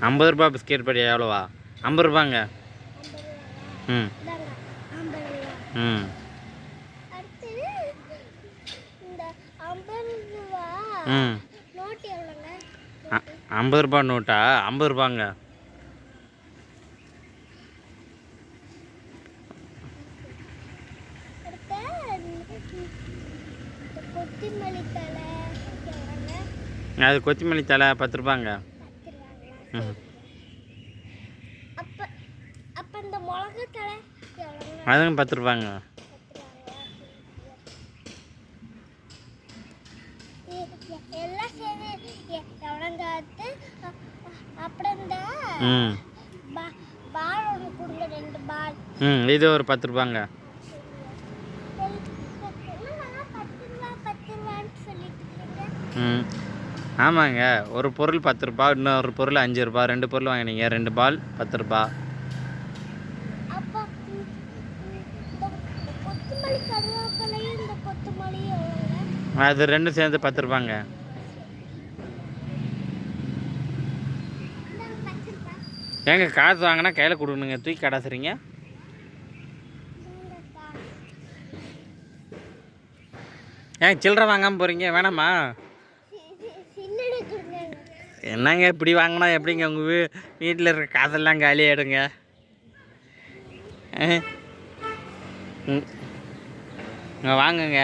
ஐம்பது ரூபா பிஸ்கெட் படி எவ்வளோவா? ஐம்பது ரூபாங்க. ம். ம். ம். ஐம்பது ரூபா நோட்டா? ஐம்பது ரூபாங்க. கொத்தமல்லி தலை அது கொத்தமல்லி தலை பத்து ரூபாங்க. பத்து ரூபாங்களா ம் அப்போ அப்போ இந்த மிளகு தலை எவ்வளோங்க அதுங்க பத்து ரூபாங்க. இது ஒரு பத்து ரூபாங்க. ம். ஆமாங்க. ஒரு பொருள் பத்து ரூபா இன்னொரு பொருள் அஞ்சு ரூபா ரெண்டு பொருள் வாங்கினீங்க ரெண்டு பால் பத்து ரூபா. அது ரெண்டும் சேர்ந்து பத்து ரூபாங்க. ஏங்க காசு வாங்கினா கையில் கொடுக்கணுங்க. தூக்கி கடாசுறீங்க? ஏன் சில்லறை வாங்காமல் போகிறீங்க வேணாமா? என்னங்க இப்படி வாங்கினா எப்படிங்க உங்கள் வீ வீட்டில் இருக்க காசெல்லாம் காலியாகிடுங்க ம். இங்கே வாங்குங்க.